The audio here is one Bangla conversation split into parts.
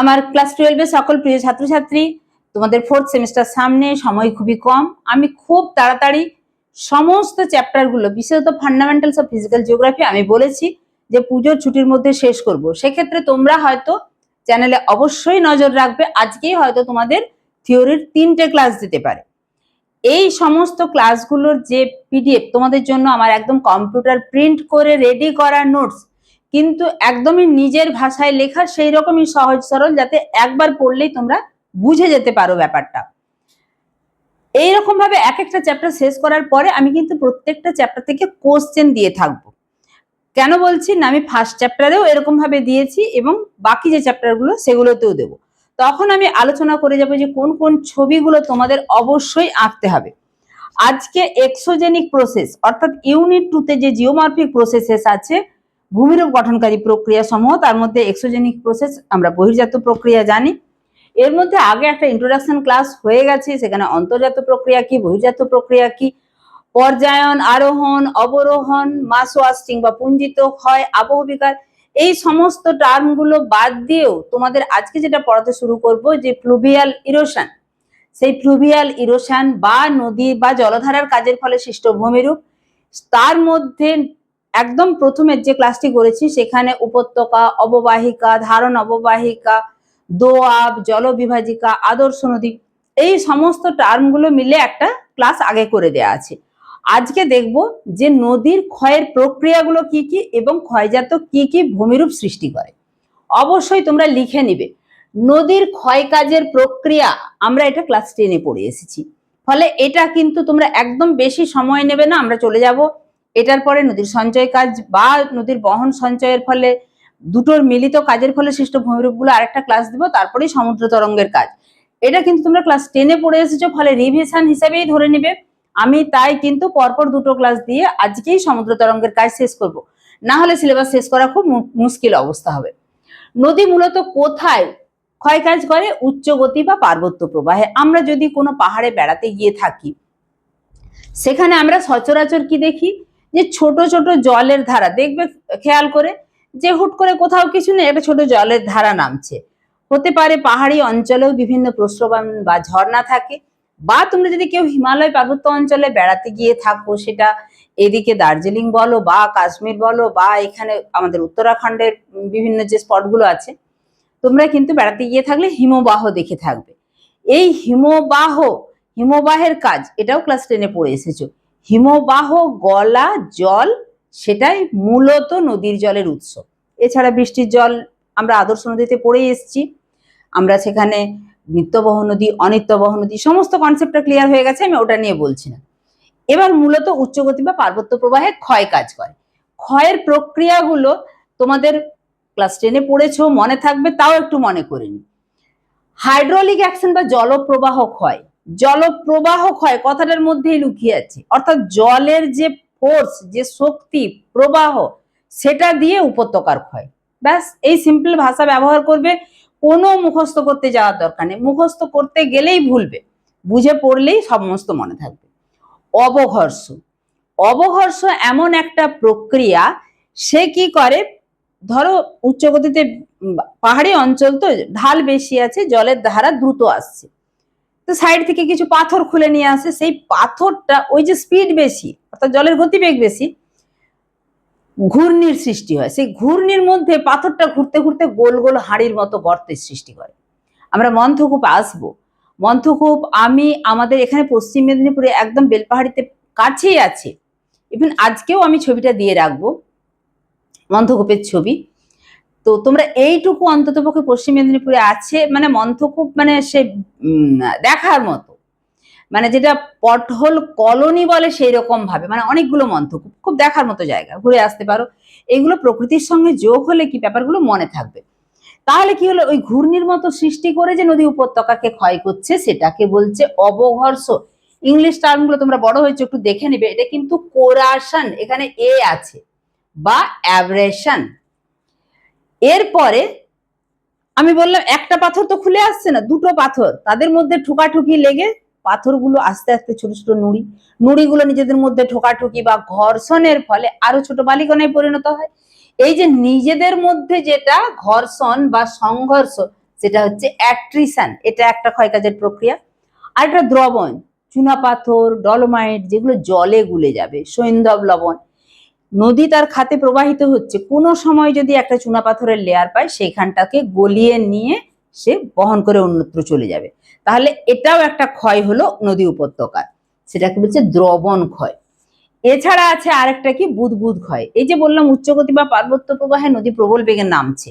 আমার ক্লাস টুয়েলভে সকল প্রিয় ছাত্রছাত্রী, তোমাদের ফোর্থ সেমিস্টার সামনে সময় খুবই কম। আমি খুব তাড়াতাড়ি সমস্ত চ্যাপ্টারগুলো বিশেষত ফান্ডামেন্টালস অফ ফিজিক্যাল জিওগ্রাফি আমি বলেছি যে পুজোর ছুটির মধ্যে শেষ করব। সেক্ষেত্রে তোমরা হয়তো চ্যানেলে অবশ্যই নজর রাখবে, আজকেই হয়তো তোমাদের থিওরির তিনটে ক্লাস দিতে পারে। এই সমস্ত ক্লাসগুলোর যে পিডিএফ তোমাদের জন্য আমার একদম কম্পিউটার প্রিন্ট করে রেডি করা নোটস কিন্তু একদমই নিজের ভাষায় লেখা সেই রকমই সহজ সরল যাতে একবার পড়লেই তোমরা বুঝে যেতে পারো ব্যাপারটা। এইরকম ভাবে এক একটা চ্যাপ্টার শেষ করার পরে আমি কিন্তু প্রত্যেকটা চ্যাপ্টার থেকে কোশ্চেন দিয়ে থাকব। কেন বলছি? না, আমি ফার্স্ট চ্যাপ্টারেও এরকম ভাবে দিয়েছি এবং বাকি যে চ্যাপ্টারগুলো সেগুলোতেও দেবো। তখন আমি আলোচনা করে যাব যে কোন কোন ছবিগুলো তোমাদের অবশ্যই আঁকতে হবে। আজকে এক্সোজেনিক প্রসেস অর্থাৎ ইউনিট টুতে যে জিওমার্ফিক প্রসেসেস আছে ভূমিরূপ গঠনকারী প্রক্রিয়া সমূহ, তার মধ্যে এক্সোজেনিক প্রসেস আমরা বহির্জাত প্রক্রিয়া জানি। এর মধ্যে আগে একটা ইন্ট্রোডাকশন ক্লাস হয়ে গেছে, সেখানে অন্তর্জাত প্রক্রিয়া কি, বহির্জাত প্রক্রিয়া কি? পর্যায়ন, আরোহণ, অবরোহণ মাস ওয়াস্টিং বা পুঞ্জিত ক্ষয় আবহবিকার এই সমস্ত টার্মগুলো বাদ দিয়েও তোমাদের আজকে যেটা পড়াতে শুরু করব, যে ফ্লুভিয়াল ইরোশন সেই ফ্লুভিয়াল ইরোশন বা নদী বা জলধারার কাজের ফলে সৃষ্ট ভূমিরূপ, তার মধ্যে একদম প্রথমের যে ক্লাসটি করেছি, সেখানে উপত্যকা, অববাহিকা, ধারণ অববাহিকা, দোয়াব, জলবিভাজিকা, আদর্শ নদী, এই সমস্ত টার্মগুলো মিলে একটা ক্লাস আগে করে দেয়া আছে। আজকে দেখব যে নদীর ক্ষয়ের প্রক্রিয়াগুলো কি কি এবং ক্ষয়জাত কি কি ভূমিরূপ সৃষ্টি করে। অবশ্যই তোমরা লিখে নিবে। নদীর ক্ষয় কাজের প্রক্রিয়া আমরা এটা ক্লাস টেনে পড়ে এসেছি। ফলে এটা কিন্তু তোমরা একদম বেশি সময় নেবে না, আমরা চলে যাব এটার পরে নদীর সঞ্চয় কাজ বা নদীর বহন সঞ্চয়ের ফলে দুটোর মিলিত কাজের ফলে সৃষ্ট ভূমিরূপগুলো আরেকটা ক্লাস দিব, তারপরেই সমুদ্র তরঙ্গের কাজ। এটা কিন্তু তোমরা ক্লাস টেনে পড়ে এসেছ, ফলে রিভিশন হিসেবেই ধরে নিবে। আমি তাই কিন্তু পরপর দুটো ক্লাস দিয়ে আজকেই সমুদ্র তরঙ্গের কাজ শেষ করব। না হলে সিলেবাস শেষ করা খুব মুশকিল অবস্থা হবে। নদী মূলত কোথায় ক্ষয় কাজ করে? উচ্চ গতি বা পার্বত্য প্রবাহে। আমরা যদি কোনো পাহাড়ে বেড়াতে গিয়ে থাকি, সেখানে আমরা সচরাচর কি দেখি? যে ছোট ছোট জলের ধারা, দেখবে খেয়াল করে যে হুট করে কোথাও কিছু নেই, একটা ছোট জলের ধারা নামছে। হতে পারে পাহাড়ি অঞ্চলেও বিভিন্ন প্রস্রবণ বা ঝর্ণা থাকে, বা তোমরা যদি কেউ হিমালয় পার্বত্য অঞ্চলে বেড়াতে গিয়ে থাকো, সেটা এদিকে দার্জিলিং বলো বা কাশ্মীর বলো বা এখানে আমাদের উত্তরাখণ্ডের বিভিন্ন যে স্পটগুলো আছে, তোমরা কিন্তু বেড়াতে গিয়ে থাকলে হিমবাহ দেখে থাকবে। এই হিমবাহ, হিমবাহের কাজ, এটাও ক্লাস টেনে পড়ে এসেছ। হিমবাহ, গলা, জল, সেটাই মূলত নদীর জলের উৎস। এছাড়া বৃষ্টির জল আমরা আদর্শ নদীতে পড়ে এসেছি। আমরা সেখানে নিত্যবহ নদী, অনিত্যবহ নদী, সমস্ত কনসেপ্টটা ক্লিয়ার হয়ে গেছে, আমি ওটা নিয়ে বলছি না। এবার মূলত উচ্চগতি বা পার্বত্য প্রবাহে ক্ষয় কাজ করে। ক্ষয়ের প্রক্রিয়াগুলো তোমাদের ক্লাস টেনে পড়েছো, মনে থাকবে, তাও একটু মনে করে নি। হাইড্রোলিক অ্যাকশন বা জলপ্রবাহ ক্ষয় জলপ্রবাহ ক্ষয়, কথাটার মধ্যেই লুকিয়ে আছে। অর্থাৎ জলের যে ফোর্স যে শক্তি, প্রবাহ, সেটা দিয়ে উপত্যকার ক্ষয়। ব্যাস, এই সিম্পল ভাষা ব্যবহার করবে, কোনো মুখস্থ করতে যাওয়ার দরকার নেই। মুখস্থ করতে গেলেই ভুলবে। বুঝে পড়লেই সমস্ত মনে থাকবে। অবঘর্ষ। অবঘর্ষ এমন একটা প্রক্রিয়া, সে কি করে? ধরো উচ্চ গতিতে পাহাড়ি অঞ্চল তো, ঢাল বেশি আছে, জলের ধারা দ্রুত আসছে। তো সাইড থেকে কিছু পাথর খুলে নিয়ে আসে। সেই পাথরটা ওই যে স্পিড বেশি, অর্থাৎ জলের গতিবেগ বেশি, ঘূর্ণির সৃষ্টি হয়। সেই ঘূর্ণির মধ্যে পাথরটা ঘুরতে ঘুরতে গোল গোল হাঁড়ির মতো গর্তের সৃষ্টি করে। আমরা মন্থকূপ আসব। মন্থকূপ আমি আমাদের এখানে পশ্চিম মেদিনীপুরে একদম বেলপাহাড়িতে কাছেই আছে। ইভেন আজকেও আমি ছবিটা দিয়ে রাখব। মন্থকূপের ছবি। তো তোমরা এইটুকু অন্ততপক্ষে পশ্চিম মেদিনীপুরে আছে মানে মন্থকূপ মানে সে দেখার মতো। মানে যেটা পটহোল কলোনি বলে সেই রকম ভাবে মানে অনেকগুলো মন্থকূপ, খুব দেখার মতো জায়গা, ঘুরে আসতে পারো। এগুলো প্রকৃতির সঙ্গে যোগ হলে কি ব্যাপারগুলো মনে থাকবে? তাহলে কি হলো, ওই ঘূর্ণির মতো সৃষ্টি করে যে নদী উপত্যকাকে ক্ষয় করছে, সেটাকে বলছে অবঘর্ষ। ইংলিশ টার্মগুলো তোমরা বড় হয়েছে, একটু দেখে নিবে। এটা কিন্তু কোরাশন, এখানে এ আছে, বা অ্যাব্রেশন। এরপরে আমি বললাম, একটা পাথর তো খুলে আসছে না, দুটো পাথর। তাদের মধ্যে ঠুকাঠুকি লেগে পাথরগুলো আস্তে আস্তে ছোট ছোট নুড়ি, নুড়িগুলো নিজেদের মধ্যে ঠোকাঠুকি বা ঘর্ষণের ফলে আরও ছোট বালিকণায় পরিণত হয়। এই যে নিজেদের মধ্যে যেটা ঘর্ষণ বা সংঘর্ষ, সেটা হচ্ছে অ্যাট্রিশন এটা একটা ক্ষয়কাজের প্রক্রিয়া। আর একটা দ্রবণ, চুনাপাথর ডলোমাইট যেগুলো জলে গুলে যাবে, সৈন্ধব লবণ নদী তার খাতে প্রবাহিত হচ্ছে। কোনো সময় যদি একটা চুনাপাথরের লেয়ার পায় সেইখানটাকে গলিয়ে নিয়ে সে বহন করে অন্যত্র চলে যাবে। তাহলে এটাও একটা ক্ষয় হলো নদী উপত্যকার। সেটাকে বলছে দ্রবণ ক্ষয়। এছাড়া আছে আরেকটা কি? বুদবুদ ক্ষয়। এই যে বললাম, উচ্চগতি বা পার্বত্য প্রবাহে নদী প্রবল বেগে নামছে।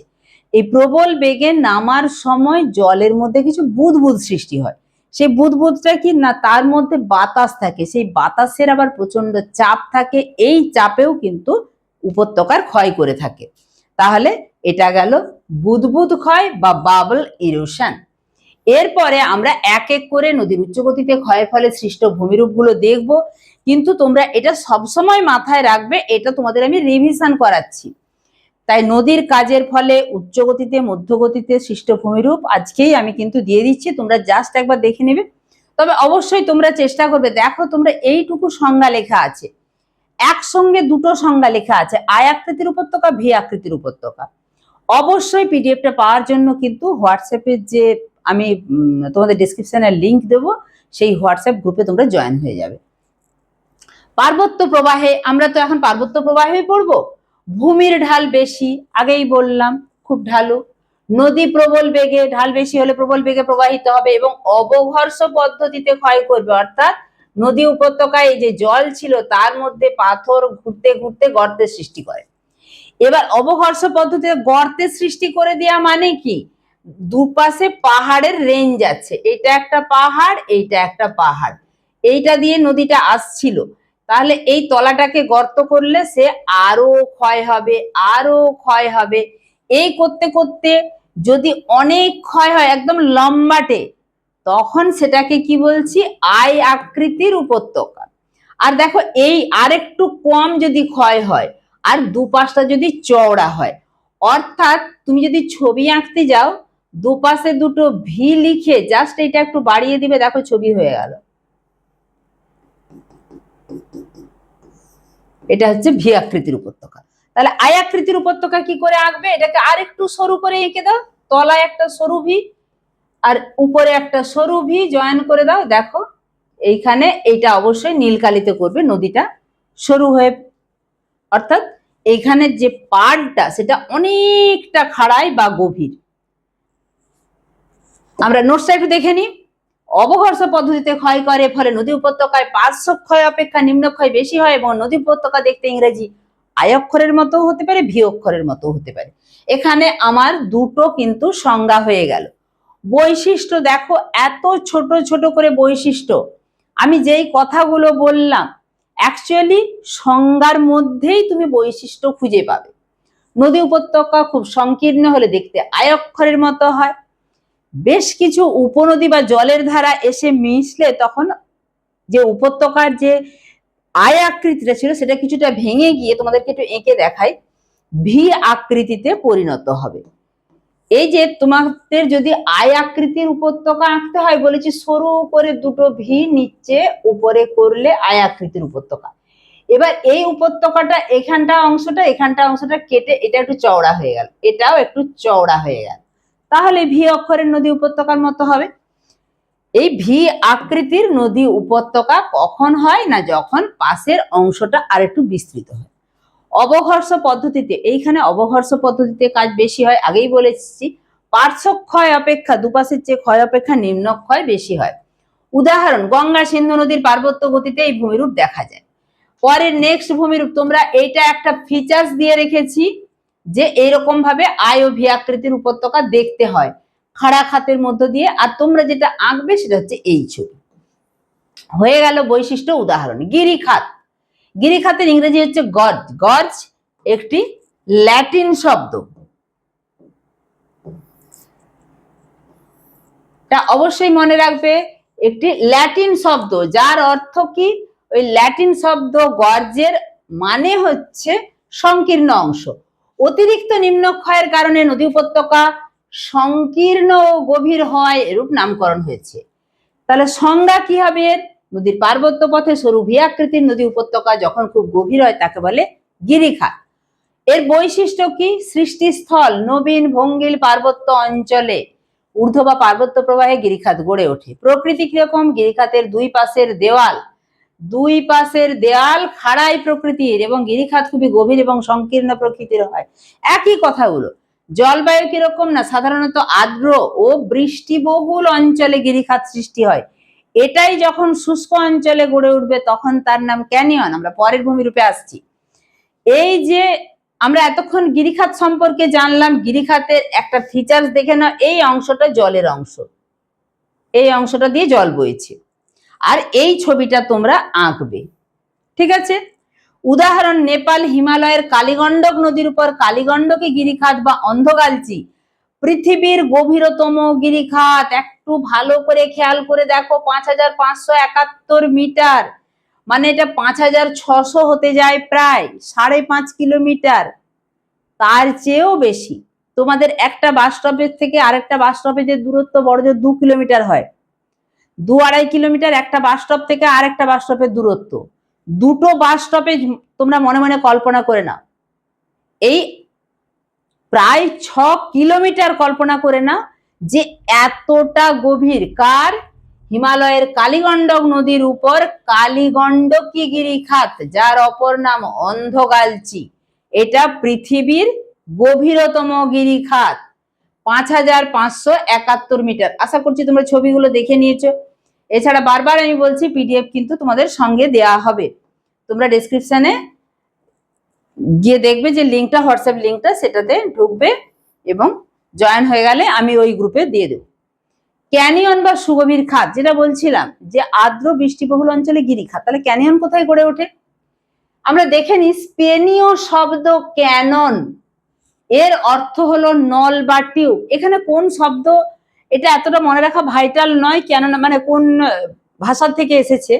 এই প্রবল বেগে নামার সময় জলের মধ্যে কিছু বুদবুদ সৃষ্টি হয়। সেই বুদবুদটা কি? না, তার মধ্যে বাতাস থাকে। সেই বাতাসের আবার প্রচণ্ড চাপ থাকে। এই চাপেও কিন্তু উপত্যকার ক্ষয় করে থাকে। তাহলে এটা গেল বুদবুদ ক্ষয় বা বাবল ইরোশন এরপরে আমরা এক এক করে নদীর উচ্চগতিতে ক্ষয়ের ফলে সৃষ্ট ভূমিরূপগুলো দেখব। কিন্তু তোমরা এটা সবসময় মাথায় রাখবে, এটা তোমাদের আমি রিভিশন করাচ্ছি। তাই নদীর কাজের ফলে উচ্চগতিতে, মধ্যগতিতে সৃষ্ট ভূমিরূপ আজকেই আমি কিন্তু দিয়ে দিচ্ছি। তোমরা জাস্ট একবার দেখে নেবে। তবে অবশ্যই তোমরা চেষ্টা করবে। দেখো তোমরা এইটুকু সংজ্ঞা লেখা আছে। একসঙ্গে দুটো সংজ্ঞা লেখা আছে। আয় আকৃতির উপত্যকা, ভি আকৃতির উপত্যকা। অবশ্যই পিডিএফটা পাওয়ার জন্য কিন্তু হোয়াটসঅ্যাপের যে আমি তোমাদের ডিসক্রিপশনে লিংক দেবো, সেই হোয়াটসঅ্যাপ গ্রুপে তোমরা জয়েন হয়ে যাবে। পার্বত্য প্রবাহে, আমরা তো এখন পার্বত্য প্রবাহে পড়ব? ভূমির ঢাল বেশি, আগেই বললাম, খুব ঢালু। নদী প্রবল বেগে, ঢাল বেশি হলে প্রবল বেগে প্রবাহিত হবে এবং অবঘর্ষ পদ্ধতিতে ক্ষয় করবে। অর্থাৎ নদী উপত্যকায় যে জল ছিল, তার মধ্যে পাথর ঘুরতে ঘুরতে গর্তের সৃষ্টি করে। এবার অবঘর্ষ পদ্ধতিতে গর্তের সৃষ্টি করে দেওয়া মানে কি? দুপাশে পাহাড়ের রেঞ্জ আছে। এটা একটা পাহাড়, এইটা একটা পাহাড়। এইটা দিয়ে নদীটা আসছিল। তাহলে এই তলাটাকে গর্ত করলে সে আরও ক্ষয় হবে, আরও ক্ষয় হবে। এই করতে করতে যদি অনেক ক্ষয় হয়, একদম লম্বাটে, তখন সেটাকে কি বলছি? আয় আকৃতির উপত্যকা। আর দেখো, এই আরেকটু কম যদি ক্ষয় হয়, আর দুপাশটা যদি চওড়া হয়, অর্থাৎ তুমি যদি ছবি আঁকতে যাও, দুপাশে দুটো ভি লিখে জাস্ট এটা একটু বাড়িয়ে দিবে, দেখো ছবি হয়ে গেল। এটা হচ্ছে ভি আকৃতির উপত্যকা। তাহলে আয় আকৃতির উপত্যকা কি করে আঁকবে? এটাকে আর একটু সরু করে এঁকে দাও। তলায় একটা সরু ভি আর উপরে একটা সরু ভি জয়েন করে দাও। দেখো, এইখানে এইটা অবশ্যই নীলকালিতে করবে, নদীটা সরু হয়ে অর্থাৎ এইখানের যে পাড়টা, সেটা অনেকটা খাড়াই বা গভীর। আমরা নোটসটা একটু দেখে নিই। অবঘর্ষ পদ্ধতিতে ক্ষয় করে, ফলে নদী উপত্যকায় পার্শ্ব ক্ষয় অপেক্ষা নিম্ন ক্ষয় বেশি হয় এবং নদী উপত্যকা দেখতে ইংরেজি আয় অক্ষরের মতো হতে পারে ভি অক্ষরের মতো হতে পারে। এখানে আমার দুটো কিন্তু সংজ্ঞা হয়ে গেল। বৈশিষ্ট্য দেখো, এত ছোট ছোট করে বৈশিষ্ট্য। আমি যেই কথাগুলো বললাম অ্যাকচুয়ালি সংজ্ঞার মধ্যেই তুমি বৈশিষ্ট্য খুঁজে পাবে। নদী উপত্যকা খুব সংকীর্ণ হলে দেখতে আয় অক্ষরের মতো হয় বেশ কিছু উপনদী বা জলের ধারা এসে মিশলে তখন যে উপত্যকার যে আয় আকৃতিটা ছিল সেটা কিছুটা ভেঙে গিয়ে তোমাদেরকে একটু এঁকে দেখাই, ভি আকৃতিতে পরিণত হবে। এই যে তোমাদের যদি আয় আকৃতির উপত্যকা আঁকতে হয় বলেছি, সরু করে দুটো ভি নিচে উপরে করলে আয় আকৃতির উপত্যকা। এবার এই উপত্যকাটা এখানটা অংশটা এখানটা অংশটা কেটে এটা একটু চওড়া হয়ে গেল, এটাও একটু চওড়া হয়ে গেল। তাহলে ভি অক্ষরের নদী উপত্যকার মতো হবে। এই ভি আকৃতির নদী উপত্যকা কখন হয় না যখন পাশের অংশটা আর একটু বিস্তৃত হয়। অবঘর্ষ পদ্ধতিতে, এইখানে অবঘর্ষ পদ্ধতিতে কাজ বেশি হয়, আগেই বলেছি পার্শ্ব ক্ষয় অপেক্ষা, দুপাশের চেয়ে ক্ষয় অপেক্ষা নিম্ন ক্ষয় বেশি হয়। উদাহরণ, গঙ্গা সিন্ধু নদীর পার্বত্য গতিতে এই ভূমিরূপ দেখা যায়। পরের নেক্সট ভূমিরূপ, তোমরা এইটা একটা ফিচার্স দিয়ে রেখেছি যে এইরকম ভাবে আয় ভি আকৃতির উপত্যকা দেখতে হয়। খাড়া খাতের মধ্য দিয়ে আর তোমরা যেটা আঁকবে সেটা হচ্ছে এই ছবি। হয়ে গেল বৈশিষ্ট্য উদাহরণ, গিরিখাত। গিরিখাতের ইংরেজি হচ্ছে গজ গজ একটি ল্যাটিন শব্দ। তা অবশ্যই মনে রাখবে, একটি ল্যাটিন শব্দ, যার অর্থ কি? ওই ল্যাটিন শব্দ গর্জের মানে হচ্ছে সংকীর্ণ অংশ। অতিরিক্ত নিম্নক্ষয়ের কারণে নদী উপত্যকা সংকীর্ণ ও গভীর হয় এরূপ নামকরণ হয়েছে। তাহলে সংজ্ঞা কি হবে? নদীর পার্বত্য পথে সরু ভিয়াকৃতির নদী উপত্যকা যখন খুব গভীর হয়, তাকে বলে গিরিখাত। এর বৈশিষ্ট্য কি? সৃষ্টিস্থল, নবীন ভঙ্গিল পার্বত্য অঞ্চলে ঊর্ধ্ব বা পার্বত্য প্রবাহে গিরিখাত গড়ে ওঠে। প্রকৃতি কীরকম? গিরিখাতের দুই পাশের দেওয়াল দুই পাশের দেয়াল খাড়াই প্রকৃতির এবং গিরিখাত খুবই গভীর এবং সংকীর্ণ প্রকৃতির হয়। একই কথাগুলো, জলবায়ু কীরকম না, সাধারণত আর্দ্র ও বৃষ্টিবহুল অঞ্চলে গিরিখাত সৃষ্টি হয়। এটাই যখন শুষ্ক অঞ্চলে গড়ে উঠবে তখন তার নাম ক্যানিয়ন, আমরা পরের ভূমিরূপে আসছি। এই যে আমরা এতক্ষণ গিরিখাত সম্পর্কে জানলাম, গিরিখাতের একটা ফিচার্স দেখে নাও, এই অংশটা জলের অংশ। এই অংশটা দিয়ে জল বইছে। আর এই ছবিটা তোমরা আঁকবে। ঠিক আছে? উদাহরণ, নেপাল, হিমালয়ের কালীগণ্ডক নদীর উপর কালীগণ্ডকে গিরিখাত বা অন্ধগালচি পৃথিবীর গভীরতম গিরিখাত, একটু ভালো করে খেয়াল করে দেখো, পাঁচ হাজার পাঁচশো একাত্তর মিটার। মানে এটা পাঁচ হাজার ছশো হতে যায় প্রায়, সাড়ে পাঁচ কিলোমিটার। তার চেয়েও বেশি। তোমাদের একটা বাস স্টপেজ থেকে আরেকটা বাস স্টপেজের দূরত্ব বড় জোর দু কিলোমিটার হয়। দু আড়াই কিলোমিটার, একটা বাস স্টপ থেকে আরেকটা বাস স্টপের দূরত্ব। দুটো বাস স্টপে তোমরা মনে মনে কল্পনা করে নাও। এই প্রায় ছ কিলোমিটার কল্পনা করে না যে এতটা গভীর। কার? হিমালয়ের কালীগণ্ডক নদীর উপর কালীগণ্ডকী গিরিখাত যার অপর নাম অন্ধগালচি এটা পৃথিবীর গভীরতম গিরিখাত। পাঁচ হাজার পাঁচশো একাত্তর মিটার। আশা করছি তোমরা ছবিগুলো দেখে নিয়েছো। এছাড়া বারবার আমি বলছি, পিডিএফ কিন্তু তোমাদের সঙ্গে দেয়া হবে। তোমরা ডেসক্রিপশনে গিয়ে দেখবে যে লিঙ্কটা হোয়াটসঅ্যাপ লিঙ্কটা সেটাতে ঢুকবে এবং জয়েন হয়ে গেলে আমি ওই গ্রুপে দিয়ে দেবো। ক্যানিয়ন বা সুগভীর খাত, যেটা বলছিলাম যে আর্দ্র বৃষ্টিবহুল অঞ্চলে গিরিখাত, তাহলে ক্যানিয়ন কোথায় গড়ে ওঠে? আমরা দেখে নিই, স্পেনীয় শব্দ ক্যানন এর অর্থ হলো নল বা টিউব। এখানে কোন শব্দ, এটা এতটা মনে রাখা ভাইটাল নয় কেন না মানে কোন ভাষার থেকে এসেছে।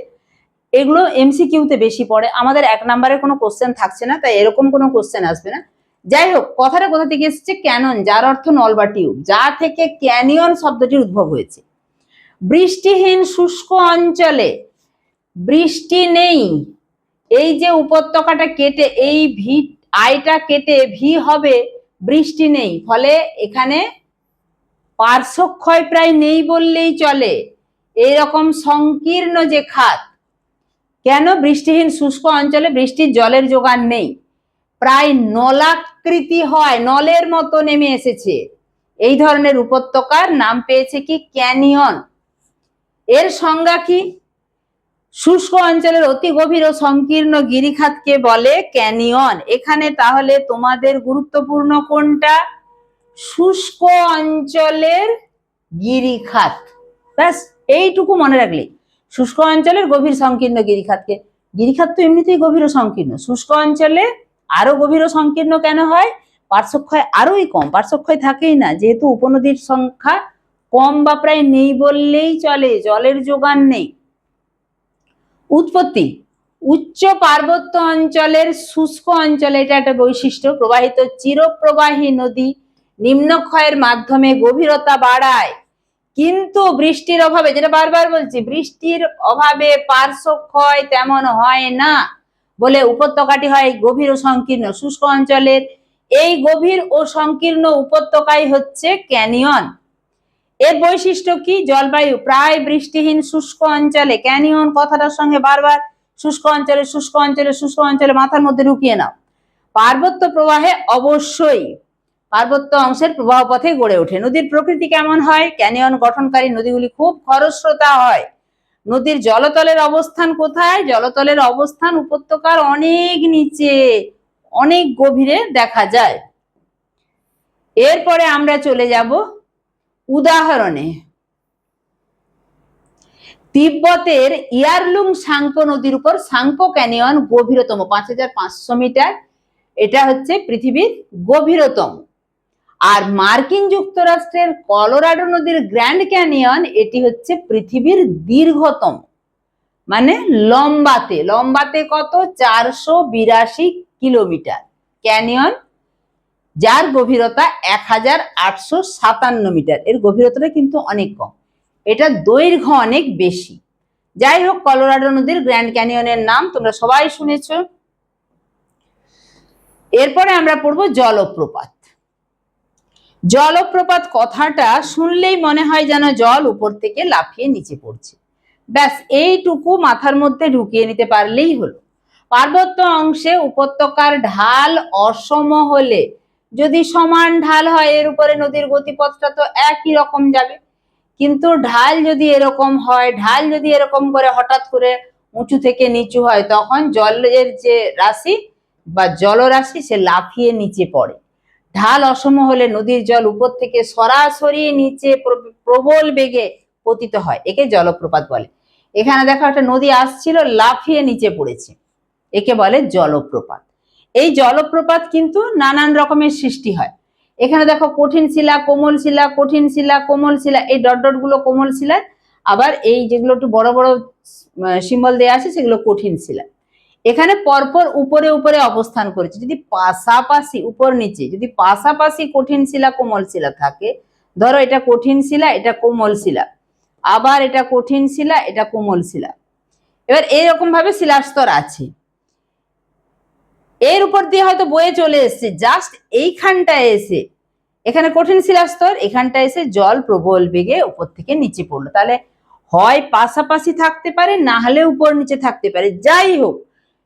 এগুলো এমসিকিউতে বেশি পড়ে। আমাদের এক নম্বরের কোনো কোশ্চেন থাকছে না, তাই এরকম কোনো কোশ্চেন আসবে না। যাই হোক, কথাটা কোথা থেকে এসেছে? ক্যানন যার অর্থ নল বা টিউব, যা থেকে ক্যানিয়ন শব্দটির উদ্ভব হয়েছে। বৃষ্টিহীন শুষ্ক অঞ্চলে বৃষ্টি নেই। এই যে উপত্যকাটা কেটে, এই ভি আইটা কেটে ভি হবে বৃষ্টি নেই, ফলে এখানে পার্শ্বক্ষয় প্রায় নেই বললেই চলে। এইরকম সংকীর্ণ যে খাত, কেন বৃষ্টিহীন শুষ্ক অঞ্চলে বৃষ্টির জলের যোগান নেই? প্রায় নলাকৃতি হয়, নলের মতো নেমে এসেছে। এই ধরনের উপত্যকার নাম পেয়েছে কি ক্যানিয়ন। এর সংজ্ঞা কি? শুষ্ক অঞ্চলের অতি গভীর ও সংকীর্ণ গিরিখাতকে বলে ক্যানিয়ন। এখানে তাহলে তোমাদের গুরুত্বপূর্ণ কোনটা? শুষ্ক অঞ্চলের গিরিখাত। ব্যাস, এইটুকু মনে রাখলে। শুষ্ক অঞ্চলের গভীর সংকীর্ণ গিরিখাতকে। গিরিখাত তো এমনিতেই গভীর ও সংকীর্ণ। শুষ্ক অঞ্চলে আরও গভীর ও সংকীর্ণ কেন হয়? পার্শ্বক্ষয় আরোই কম। পার্শ্বক্ষয় থাকেই না। যেহেতু উপনদীর সংখ্যা কম বা প্রায় নেই বললেই চলে। জলের যোগান নেই। উৎপত্তি, উচ্চ পার্বত্য অঞ্চলের শুষ্ক অঞ্চলে এটা একটা বৈশিষ্ট্য, প্রবাহিত চিরপ্রবাহী নদী নিম্নক্ষয়ের মাধ্যমে গভীরতা বাড়ায়। কিন্তু বৃষ্টির অভাবে, যেটা বারবার বলছি, বৃষ্টির অভাবে পার্শ্বক্ষয় তেমন হয় না বলে উপত্যকাটি হয় গভীর ও সংকীর্ণ। শুষ্ক অঞ্চলের এই গভীর ও সংকীর্ণ উপত্যকাই হচ্ছে ক্যানিয়ন। এর বৈশিষ্ট্য কি? জলবায়ু। প্রায় বৃষ্টিহীন শুষ্ক অঞ্চলে ক্যানিয়ন কথাটার সঙ্গে বারবার শুষ্ক অঞ্চলে শুষ্ক অঞ্চলে শুষ্ক অঞ্চলে মাথার মধ্যে ঢুকিয়ে নাও। পার্বত্য প্রবাহে অবশ্যই পার্বত্য অংশের প্রবাহ পথে গড়ে ওঠে। নদীর প্রকৃতি কেমন হয়? ক্যানিয়ন গঠনকারী নদীগুলি খুব খরস্রোতা হয়। নদীর জলতলের অবস্থান কোথায়? জলতলের অবস্থান উপত্যকার অনেক নিচে, অনেক গভীরে দেখা যায়। এরপরে আমরা চলে যাব উদাহরণে, তিব্বতের ইয়ারলুং সাংপো নদীর উপর সাংপো ক্যানিয়ন গভীরতম, পাঁচ হাজার পাঁচশো মিটার। এটা হচ্ছে পৃথিবীর গভীরতম। আর মার্কিন যুক্তরাষ্ট্রের কলোরাডো নদীর গ্র্যান্ড ক্যানিয়ন, এটি হচ্ছে পৃথিবীর দীর্ঘতম। মানে লম্বাতে লম্বাতে কত? চারশো বিরাশি কিলোমিটার। ক্যানিয়ন যার গভীরতা এক হাজার আটশো সাতান্ন মিটার। এর গভীরতাটা কিন্তু অনেক কম। এটা দৈর্ঘ্য অনেক বেশি। যাই হোক, কলোরাডো নদীর গ্র্যান্ড ক্যানিয়নের নাম তোমরা সবাই শুনেছ। এরপরে আমরা পড়ব জলপ্রপাত। জলপ্রপাত কথাটা শুনলেই মনে হয় যেন জল উপর থেকে লাফিয়ে নিচে পড়ছে। ব্যাস, এইটুকু মাথার মধ্যে ঢুকিয়ে নিতে পারলেই হলো। পার্বত্য অংশে উপত্যকার ঢাল অসম হলে যদি সমান ঢাল হয়, এর উপরে নদীর গতিপথটা তো একই রকম যাবে। কিন্তু ঢাল যদি এরকম হয়, ঢাল যদি এরকম করে হঠাৎ করে উঁচু থেকে নিচু হয়, তখন জলের যে রাশি বা জলরাশি, সে লাফিয়ে নিচে পড়ে। ঢাল অসম হলে নদীর জল উপর থেকে সরাসরি নিচে প্রবল বেগে পতিত হয়, একে জলপ্রপাত বলে। এখানে দেখো একটা নদী আসছিল, লাফিয়ে নিচে পড়েছে। একে বলে জলপ্রপাত। এই জলপ্রপাত কিন্তু নানান রকমের সৃষ্টি হয়। এখানে দেখো কঠিন শিলা, কোমল শিলা, কঠিন শিলা, কোমল শিলা, এই ডট ডটগুলো কোমল শিলা আবার এই যেগুলো একটু বড় বড় সিম্বল দেওয়া আছে সেগুলো কঠিন শিলা। এখানে পরপর উপরে উপরে অবস্থান করেছে। যদি পাশাপাশি, উপর নিচে, যদি পাশাপাশি কঠিন শিলা, কোমল শিলা থাকে, ধরো এটা কঠিন শিলা, এটা কোমল শিলা। আবার এটা কঠিন শিলা, এটা কোমল শিলা। এবার এইরকম ভাবে শিলাস্তর আছে। এর উপর দিয়ে হয়তো বয়ে চলে এসছে। জাস্ট এইখানটায় এসে, এখানে কঠিন শিলাস্তর এখানটা এসে জল প্রবল বেগে উপর থেকে নিচে পড়ল। তাহলে হয় পাশাপাশি থাকতে পারে, না হলে উপর নিচে থাকতে পারে। যাই হোক,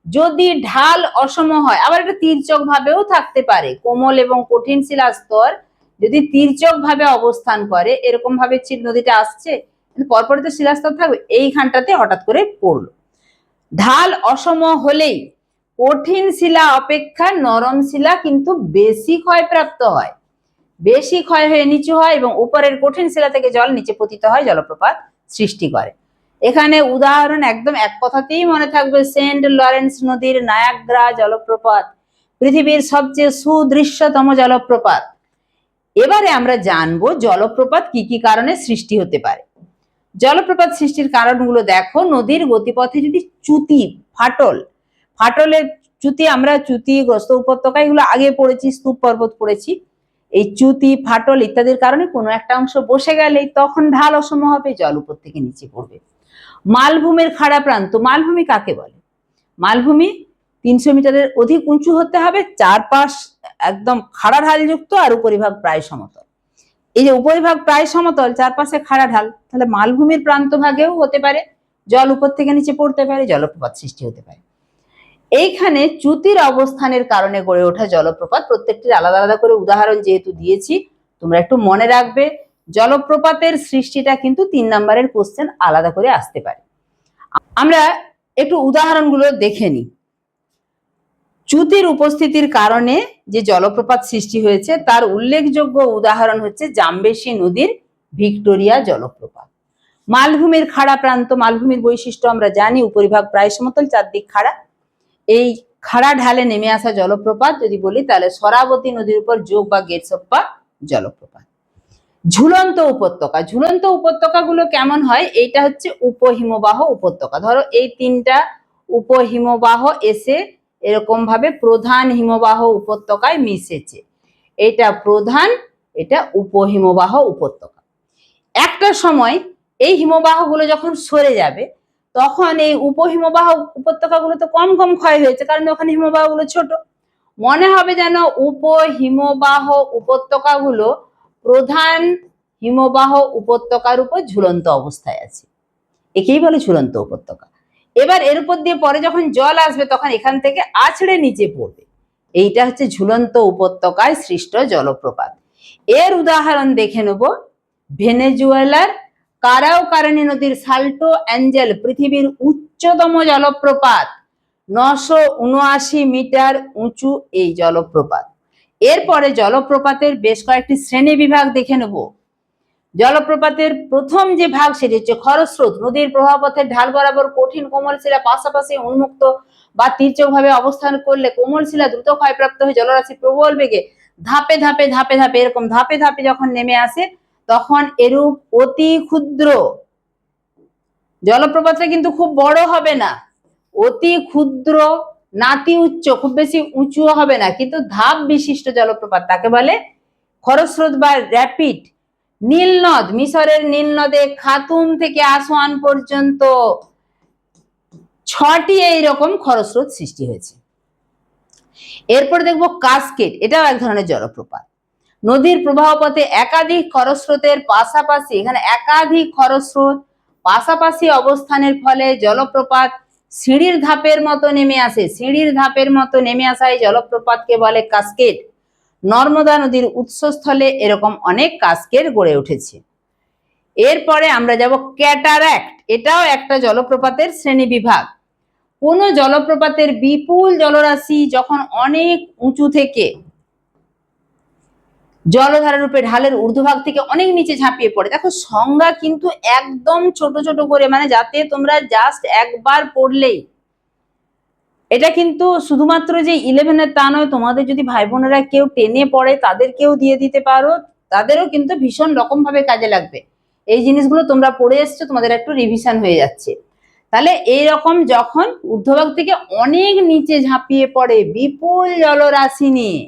যদি ঢাল অসম হয়, আবার এটা তীর্যক ভাবেও থাকতে পারে। কোমল এবং কঠিন শিলাস্তর যদি তীর্যক ভাবে অবস্থান করে, এরকম ভাবে নদীটা আসছে কিন্তু পরপরই তো শিলাস্তর থাকবে। এইখানটাতে হঠাৎ করে পড়ল। ঢাল অসম হলেই কঠিন শিলা অপেক্ষা, নরম শিলা কিন্তু বেশি ক্ষয়প্রাপ্ত হয়। বেশি ক্ষয় হয়ে নিচু হয় এবং উপরের কঠিন শিলা থেকে জল নিচে পতিত হয়, জলপ্রপাত সৃষ্টি করে। এখানে উদাহরণ একদম এক কথাতেই মনে থাকবে, সেন্ট লরেন্স নদীর নায়াগ্রা জলপ্রপাত, পৃথিবীর সবচেয়ে সুদৃশ্যতম জলপ্রপাত। এবারে আমরা জানব জলপ্রপাত কি কি কারণে সৃষ্টি হতে পারে। জলপ্রপাত সৃষ্টির কারণগুলো দেখো, নদীর গতিপথে যদি চ্যুতি ফাটল, ফাটলের চ্যুতি আমরা চ্যুতিগ্রস্ত উপত্যকা, এগুলো আগে পড়েছি, স্তূপ পর্বত পড়েছি। এই চ্যুতি ফাটল ইত্যাদির কারণে কোনো একটা অংশ বসে গেলেই তখন ঢাল অসম হবে জল উপর থেকে নিচে পড়বে। মালভূমির খাড়া প্রান্ত, মালভূমি কাকে বলে? মালভূমি তিনশো মিটারের অধিক উঁচু হতে হবে, চারপাশ একদম খাড়া ঢালযুক্ত আর উপরিভাগ প্রায় সমতল। এই যে উপরিভাগ প্রায় সমতল, চারপাশে খাড়া ঢাল, তাহলে মালভূমির প্রান্ত ভাগেও হতে পারে, জল উপর থেকে নিচে পড়তে পারে, জলপ্রপাত সৃষ্টি হতে পারে। এইখানে চ্যুতির অবস্থানের কারণে গড়ে ওঠা জলপ্রপাত। প্রত্যেকটির আলাদা আলাদা করে উদাহরণ যেহেতু দিয়েছি, তোমরা একটু মনে রাখবে, জলপ্রপাতের সৃষ্টিটা কিন্তু তিন নম্বরের কোশ্চেন আলাদা করে আসতে পারে। আমরা একটু উদাহরণগুলো দেখে নিই। চ্যুতির উপস্থিতির কারণে যে জলপ্রপাত সৃষ্টি হয়েছে, তার উল্লেখযোগ্য উদাহরণ হচ্ছে জামবেশী নদীর ভিক্টোরিয়া জলপ্রপাত। মালভূমির খাড়া প্রান্ত, মালভূমির বৈশিষ্ট্য আমরা জানি, উপরিভাগ প্রায় সমতল, চারদিক খাড়া। এই খাড়া ঢালে নেমে আসা জলপ্রপাত যদি বলি, তাহলে সরাবতী নদীর উপর যোগ বা গেটসপ্পা জলপ্রপাত। ঝুলন্ত উপত্যকা। ঝুলন্ত উপত্যকাগুলো কেমন হয়? এইটা হচ্ছে উপহিমবাহ উপত্যকা। ধরো এই তিনটা উপহিমবাহ এসে এরকম ভাবে প্রধান হিমবাহ উপত্যকায় মিশেছে। এটা প্রধান, এটা উপহিমবাহ উপত্যকা। একটা সময় এই হিমবাহগুলো যখন সরে যাবে তখন এই উপহিমবাহ উপত্যকাগুলো তো কম কম ক্ষয় হয়েছে, কারণ ওখানে হিমবাহগুলো ছোট। মনে হবে যেন উপহিমবাহ উপত্যকাগুলো প্রধান হিমবাহ উপত্যকার উপর ঝুলন্ত অবস্থায় আছে। একেই বলে ঝুলন্ত উপত্যকা। এবার এর উপর দিয়ে পরে যখন জল আসবে, তখন এখান থেকে আছড়ে নিচে পড়বে। এইটা হচ্ছে ঝুলন্ত উপত্যকায় সৃষ্ট জলপ্রপাত। এর উদাহরণ দেখে নেব। ভেনেজুয়েলার কারাও কারণী নদীর সাল্টো অ্যাঞ্জেল পৃথিবীর উচ্চতম জলপ্রপাত। নশো উনআশি মিটার উঁচু এই জলপ্রপাত। এরপরে জলপ্রপাতের বেশ কয়েকটি শ্রেণি বিভাগ দেখে নেব। জলপ্রপাতের প্রথম যে ভাগ সেটি হচ্ছে খরস্রোত। নদীর প্রবাহপথের ঢাল বরাবর কঠিন কোমল শিলা পাশাপাশি উন্মুক্ত বা তীর্যক ভাবে অবস্থান করলে কোমল শিলা দ্রুত ক্ষয়প্রাপ্ত হয়ে জলরাশি প্রবল বেগে ধাপে ধাপে ধাপে ধাপে, এরকম ধাপে ধাপে যখন নেমে আসে তখন এরূপ অতি ক্ষুদ্র। জলপ্রপাতটা কিন্তু খুব বড় হবে না। অতি ক্ষুদ্র, নাতি উচ্চ, খুব বেশি উঁচু হবে না। কিন্তু ধাপ বিশিষ্ট জলপ্রপাত, তাকে বলে খরস্রোত বা র্যাপিড। নীলনদ মিশরের নীলনদে খাতুম থেকে আসওয়ান পর্যন্ত ছটি এইরকম খরস্রোত সৃষ্টি হয়েছে। এরপর দেখব কাসকেট এটাও এক ধরনের জলপ্রপাত। নদীর প্রবাহ পথে একাধিক খরস্রোতের পাশাপাশি, এখানে একাধিক খরস্রোত, পাশাপাশি অবস্থানের ফলে জলপ্রপাত সিঁড়ির ধাপের মতো নেমে আসে। সিঁড়ির ধাপের মতো নেমে আসা এই জলপ্রপাতকে বলে কাস্কেড। নর্মদা নদীর উৎসস্থলে এরকম অনেক কাস্কেড গড়ে উঠেছে। এরপরে আমরা যাব ক্যাটারাক্ট। এটাও একটা জলপ্রপাতের শ্রেণি বিভাগ। কোনো জলপ্রপাতের বিপুল জলরাশি যখন অনেক উঁচু থেকে জলধারা রূপে ঢালের ঊর্ধ্বভাগ থেকে অনেক নিচে ঝাঁপিয়ে পড়ে। দেখো, সংজ্ঞা কিন্তু একদম ছোট ছোট করে মানে যাতে তোমরা জাস্ট একবার পড়লেই। এটা কিন্তু শুধুমাত্র যে ইলেভেনের তা নয়, তোমাদের যদি ভাই বোনেরা কেউ টেনে পড়ে, তাদেরকেও দিয়ে দিতে পারো। তাদেরও কিন্তু ভীষণ রকম ভাবে কাজে লাগবে। এই জিনিসগুলো তোমরা পড়ে এসছো, তোমাদের একটু রিভিশন হয়ে যাচ্ছে। তাহলে এইরকম যখন ঊর্ধ্বভাগ থেকে অনেক নিচে ঝাঁপিয়ে পড়ে বিপুল জলরাশি নিয়ে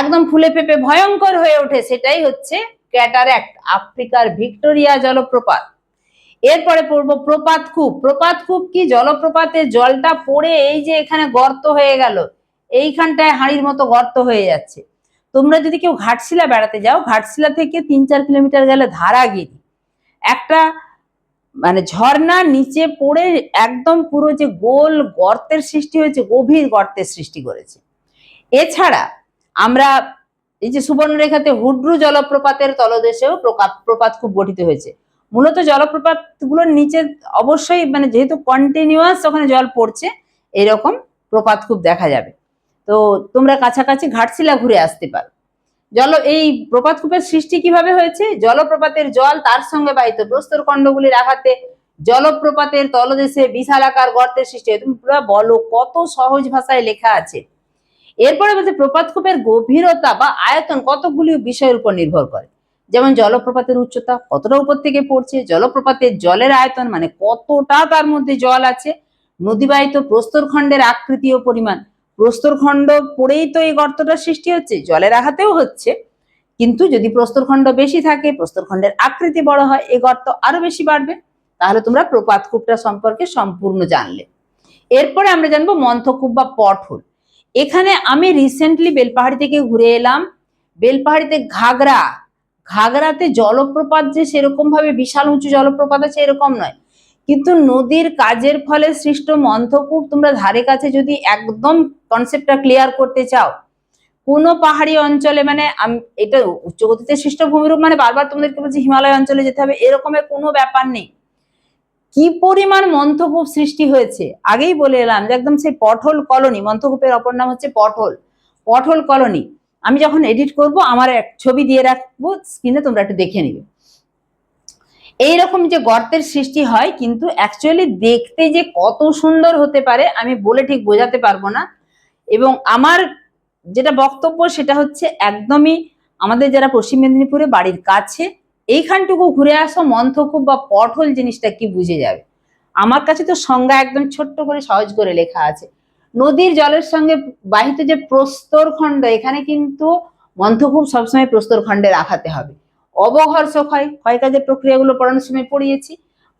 একদম ফুলে ফেপে ভয়ঙ্কর হয়ে ওঠে, সেটাই হচ্ছে ক্যাটারাক্ট, আফ্রিকার ভিক্টোরিয়া জলপ্রপাত। এরপরে পড়ব প্রপাত কূপ। প্রপাত কূপ কি? জলপ্রপাতে জলটা পড়ে এই যে এখানে গর্ত হয়ে গেল, এইখানটায় হাঁড়ির মতো গর্ত হয়ে যাচ্ছে। তোমরা যদি কেউ ঘাটশিলা বেড়াতে যাও, ঘাটশিলা থেকে তিন চার কিলোমিটার গেলে ধারাগিরি। একটা মানে ঝর্ণা নিচে পড়ে একদম পুরো যে গোল গর্তের সৃষ্টি হয়েছে, গভীর গর্তের সৃষ্টি করেছে। এছাড়া আমরা এই যে সুবর্ণরেখাতে হুড্রু জলপ্রপাতের তলদেশেও প্রপাত খুব গঠিত হয়েছে। মূলত জলপ্রপাতগুলোর নিচে অবশ্যই মানে যেহেতু কন্টিনিউয়াস ওখানে জল পড়ছে, এরকম প্রপাত খুব দেখা যাবে। তো তোমরা কাছাকাছি ঘাটশিলা ঘুরে আসতে পারো। জল, এই প্রপাত কূপের সৃষ্টি কীভাবে হয়েছে? জলপ্রপাতের জল তার সঙ্গে বাহিত। প্রস্তর খণ্ডগুলির আঘাতে জলপ্রপাতের তলদেশে বিশালাকার গর্তের সৃষ্টি হয়। তুমি পুরো বলো, কত সহজ ভাষায় লেখা আছে। এরপরে বলতে প্রপাত কূপের গভীরতা বা আয়তন কতগুলি বিষয়ের উপর নির্ভর করে? যেমন জলপ্রপাতের উচ্চতা কতটা উপর থেকে পড়ছে, জলপ্রপাতের জলের আয়তন মানে কতটা তার মধ্যে জল আছে, নদীবাহিত প্রস্তরখণ্ডের আকৃতি ও পরিমাণ। প্রস্তরখণ্ড পড়েই তো এই গর্তটার সৃষ্টি হচ্ছে, জলের আঘাতেও হচ্ছে। কিন্তু যদি প্রস্তরখণ্ড বেশি থাকে, প্রস্তরখণ্ডের আকৃতি বড় হয়, এই গর্ত আরও বেশি বাড়বে। তাহলে তোমরা প্রপাতকূপটা সম্পর্কে সম্পূর্ণ জানলে। এরপরে আমরা জানব মন্থকূপ বা পটহোল এখানে আমি রিসেন্টলি বেলপাহাড়ি থেকে ঘুরে এলাম। বেলপাহাড়িতে ঘাগরা। ঘাগরাতে জলপ্রপাত যে সেরকম ভাবে বিশাল উঁচু জলপ্রপাত আছে এরকম নয়। কিন্তু নদীর কাজের ফলে সৃষ্ট মন্থকূপ তোমরা ধারে কাছে যদি একদম কনসেপ্টটা ক্লিয়ার করতে চাও, কোনো পাহাড়ি অঞ্চলে মানে এটা উচ্চগতিতে সৃষ্ট ভূমিরূপ মানে বারবার তোমাদেরকে বলছি হিমালয় অঞ্চলে যেতে হবে, এরকমের কোনো ব্যাপার নেই। কি পরিমাণ মন্থকূপ সৃষ্টি হয়েছে? আগেই বলে এলাম যে একদম সেই পটহোল কলোনি মন্থকূপের অপর নাম হচ্ছে পটহোল পটহোল কলোনি। আমি যখন এডিট করব, আমার এক ছবি দিয়ে রাখব স্ক্রিনে তোমরা একটু দেখে নিবে। এইরকম যে গর্তের সৃষ্টি হয়, কিন্তু অ্যাকচুয়ালি দেখতে যে কত সুন্দর হতে পারে, আমি বলে ঠিক বোঝাতে পারব না। এবং আমার যেটা বক্তব্য, সেটা হচ্ছে একদমই আমাদের যারা পশ্চিম মেদিনীপুরে বাড়ির কাছে এইখানটুকু ঘুরে আসো, মন্থকূপ বা পটহোল জিনিসটা কি বুঝে যাবে? আমার কাছে তো সংজ্ঞা একদম ছোট্ট করে সহজ করে লেখা আছে। নদীর জলের সঙ্গে বাহিত যে প্রস্তর খণ্ড, এখানে কিন্তু মন্থকূপ সবসময় প্রস্তর খণ্ডে রাখাতে হবে। অবঘর্ষ ক্ষয় ক্ষয়কাজের প্রক্রিয়াগুলো পড়ানোর সময় পড়িয়েছি।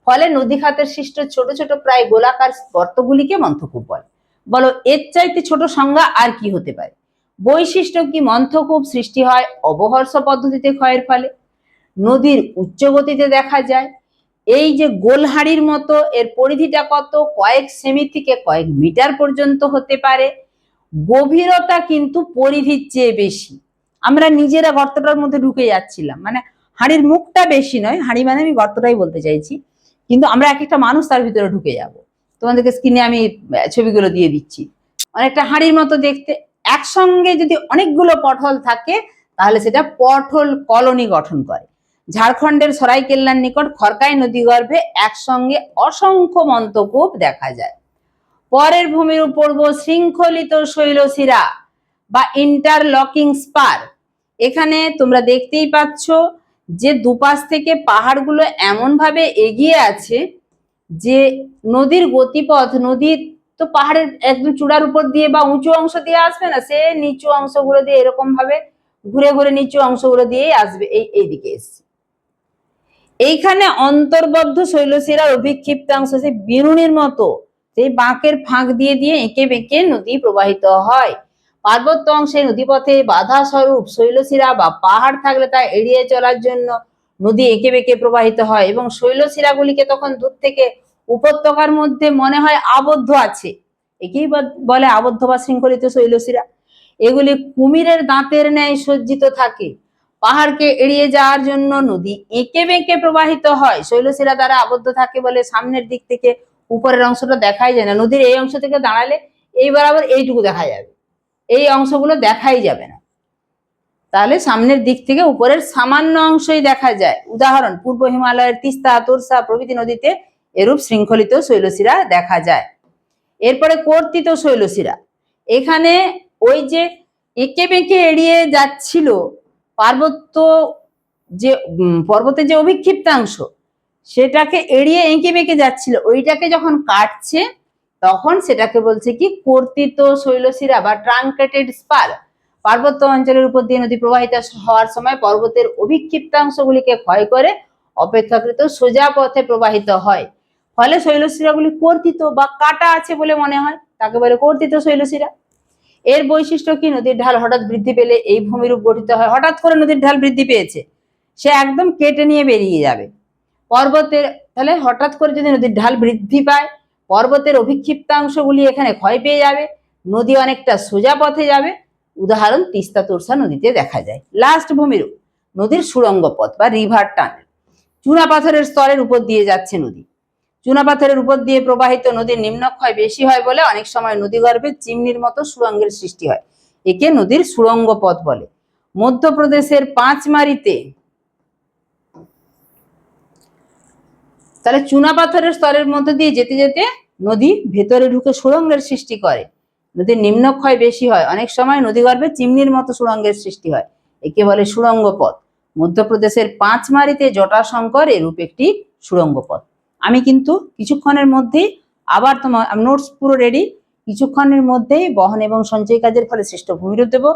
ফলে নদী খাতের সৃষ্ট ছোট ছোট প্রায় গোলাকার গর্তগুলিকে মন্থকূপ বলে। বলো, এর চাইতে ছোট সংজ্ঞা আর কি হতে পারে? বৈশিষ্ট্য কি মন্থকূপ সৃষ্টি হয় অবহর্ষ পদ্ধতিতে ক্ষয়ের ফলে? নদীর উচ্চ গতিতে দেখা যায়। এই যে গোলহাড়ির মতো এর পরিধিটা কত? কয়েক সেমি থেকে কয়েক মিটার পর্যন্ত হতে পারে। গভীরতা কিন্তু পরিধির চেয়ে বেশি। আমরা নিজেরা গর্তটার মধ্যে ঢুকে যাচ্ছিলাম। মানে হাড়ির মুখটা বেশি নয়, হাড়ি মানে আমি গর্তটাই বলতে চাইছি। কিন্তু আমরা এক একটা মানুষ তার ভিতরে ঢুকে যাব। তোমাদেরকে স্ক্রিনে আমি ছবিগুলো দিয়ে দিচ্ছি। অনেকটা হাড়ির মতো দেখতে। একসঙ্গে যদি অনেকগুলো পটহল থাকে, তাহলে সেটা পটহল কলোনি গঠন করে। ঝাড়খণ্ডের সরাইকেল্লার নিকট খড়কাই নদী গর্ভে একসঙ্গে অসংখ্য মন্তকূপ দেখা যায়। পরের ভূমির উপর শৃঙ্খলিত শৈলশিরা বা ইন্টারলকিং স্পার এখানে তোমরা দেখতেই পাচ্ছ যে দুপাশ থেকে পাহাড়গুলো এমন ভাবে এগিয়ে আছে যে নদীর গতিপথ নদীর তো পাহাড়ের একদম চূড়ার উপর দিয়ে বা উঁচু অংশ দিয়ে আসবে না, সে নিচু অংশগুলো দিয়ে এরকম ভাবে ঘুরে ঘুরে নিচু অংশগুলো দিয়েই আসবে, এই, এইদিকে এসছে। এইখানে অন্তর্বদ্ধ শৈলশিরার অভিক্ষিপ্তাংশ সেই বিরুণির মতো। সেই বাঁকের ফাঁক দিয়ে দিয়ে এঁকে বেঁকে নদী প্রবাহিত হয়। পার্বত্য অংশে নদীপথে বাধা স্বরূপ শৈলশিরা বা পাহাড় থাকলে তা এড়িয়ে চলার জন্য নদী এঁকে বেঁকে প্রবাহিত হয় এবং শৈলশিরাগুলিকে তখন দূর থেকে উপত্যকার মধ্যে মনে হয় আবদ্ধ আছে। একেই বলে আবদ্ধ বা শৃঙ্খলিত শৈলশিরা। এগুলি কুমিরের দাঁতের ন্যায় সজ্জিত থাকে। পাহাড়কে এড়িয়ে যাওয়ার জন্য নদী এঁকে বেঁকে প্রবাহিত হয়। শৈলশিরা দ্বারা আবদ্ধ থাকে বলে সামনের দিক থেকে উপরের অংশটা দেখাই যায় না। নদীর এই অংশ থেকে দাঁড়ালে এই বরাবর এইটুকু দেখা যাবে। এই অংশগুলো দেখাই যাবে না। তাহলে সামনের দিক থেকে উপরের সামান্য অংশই দেখা যায়। উদাহরণ, পূর্ব হিমালয়ের তিস্তা, তোরসা প্রভৃতি নদীতে এরূপ শৃঙ্খলিত শৈলশিরা দেখা যায়। এরপরে কর্তিত শৈলশিরা এখানে ওই যে এঁকে বেঁকে এড়িয়ে যাচ্ছিল পার্বত্য যে পর্বতের যে অভিক্ষিপ্তাংশ, সেটাকে এড়িয়ে এঁকে বেঁকে যাচ্ছিল। ওইটাকে যখন কাটছে, তখন সেটাকে বলছে কি, কর্তিত শৈলশিরা বা ট্রাঙ্কেটেড স্পার। পার্বত্য অঞ্চলের উপর দিয়ে নদী প্রবাহিত হওয়ার সময় পর্বতের অভিক্ষিপ্তাংশগুলিকে ক্ষয় করে অপেক্ষাকৃত সোজা পথে প্রবাহিত হয়। ফলে শৈলশিরাগুলি কর্তিত বা কাটা আছে বলে মনে হয়। তাকে বলে কর্তিত শৈলশিরা। এর বৈশিষ্ট্য কি? নদীর ঢাল হঠাৎ বৃদ্ধি পেলে এই ভূমিরূপ গঠিত হয়। হঠাৎ করে নদীর ঢাল বৃদ্ধি পেয়েছে। সে একদম কেটে নিয়ে বেরিয়ে যাবে। পর্বতের, তাহলে হঠাৎ করে যদি নদীর ঢাল বৃদ্ধি পায়, পর্বতের অভিক্ষিপ্তাংশগুলি এখানে ক্ষয় পেয়ে যাবে। নদী অনেকটা সোজা পথে যাবে। উদাহরণ, তিস্তা তোরসা নদীতে দেখা যায়। লাস্ট ভূমিরূপ নদীর সুড়ঙ্গ পথ বা রিভার টানেল চুনা পাথরের স্তরের উপর দিয়ে যাচ্ছে নদী। চুনা পাথরের উপর দিয়ে প্রবাহিত নদীর নিম্নক্ষয় বেশি হয় বলে অনেক সময় নদীগর্ভে চিমনির মতো সুড়ঙ্গের সৃষ্টি হয়। একে নদীর সুড়ঙ্গ পথ বলে। মধ্যপ্রদেশের পাঁচমারিতে তাহলে চুনা পাথরের স্তরের মধ্যে দিয়ে যেতে যেতে নদী ভেতরে ঢুকে সুড়ঙ্গের সৃষ্টি করে। নদীর নিম্নক্ষয় বেশি হয়। অনেক সময় নদীগর্ভে চিমনির মতো সুড়ঙ্গের সৃষ্টি হয়। একে বলে সুড়ঙ্গ পথ। মধ্যপ্রদেশের পাঁচমারিতে জটাশঙ্কর এরূপ একটি সুড়ঙ্গ পথ। আমি কিন্তু কিছুক্ষণের মধ্যেই আবার তোমার নোটস পুরো রেডি কিছুক্ষণের মধ্যেই বহন এবং সঞ্চয় কাজের ফলে সৃষ্ট ভূমিরূপ দেবো।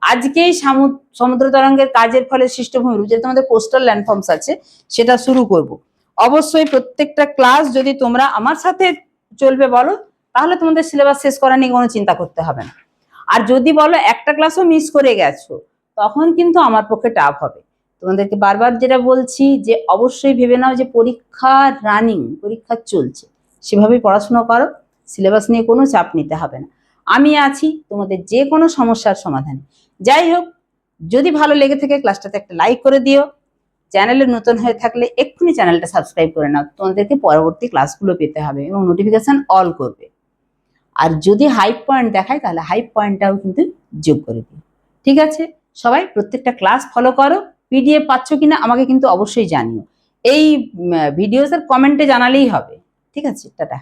আজকেই সামু- সমুদ্র তরঙ্গের কাজের ফলে সৃষ্ট ভূমিরূপ যেটা তোমাদের কোস্টাল ল্যান্ডফর্মস আছে, সেটা শুরু করব। অবশ্যই প্রত্যেকটা ক্লাস যদি তোমরা আমার সাথে চলবে বলো, তাহলে তোমাদের সিলেবাস শেষ করা নিয়ে কোনো চিন্তা করতে হবে না। আর যদি বলো একটা ক্লাসও মিস করে গেছো, তখন কিন্তু আমার পক্ষে টাফ হবে। তোমাদেরকে বারবার যেটা বলছি যে অবশ্যই ভেবে নাও যে পরীক্ষা রানিং পরীক্ষা চলছে। সেভাবেই পড়াশোনা করো সিলেবাস নিয়ে কোনো চাপ নিতে হবে না। আমি আছি তোমাদের যে কোনো সমস্যার সমাধানে। যাই হোক, যদি ভালো লেগে থাকে ক্লাসটাতে একটা লাইক করে দিও। চ্যানেলে নতুন হয়ে থাকলে এক্ষুনি চ্যানেলটা সাবস্ক্রাইব করে নাও। তোমাদেরকে পরবর্তী ক্লাসগুলো পেতে হবে এবং নোটিফিকেশন অল করবে। আর যদি হাইপ পয়েন্ট দেখায়, তাহলে হাইপ পয়েন্টটাও কিন্তু যোগ করে দিও। ঠিক আছে? সবাই প্রত্যেকটা ক্লাস ফলো করো। পিডিএফ পাচ্ছ কিনা আমাকে কিন্তু অবশ্যই জানিও। এই ভিডিওসের কমেন্টে জানালেই হবে। ঠিক আছে? টাটা।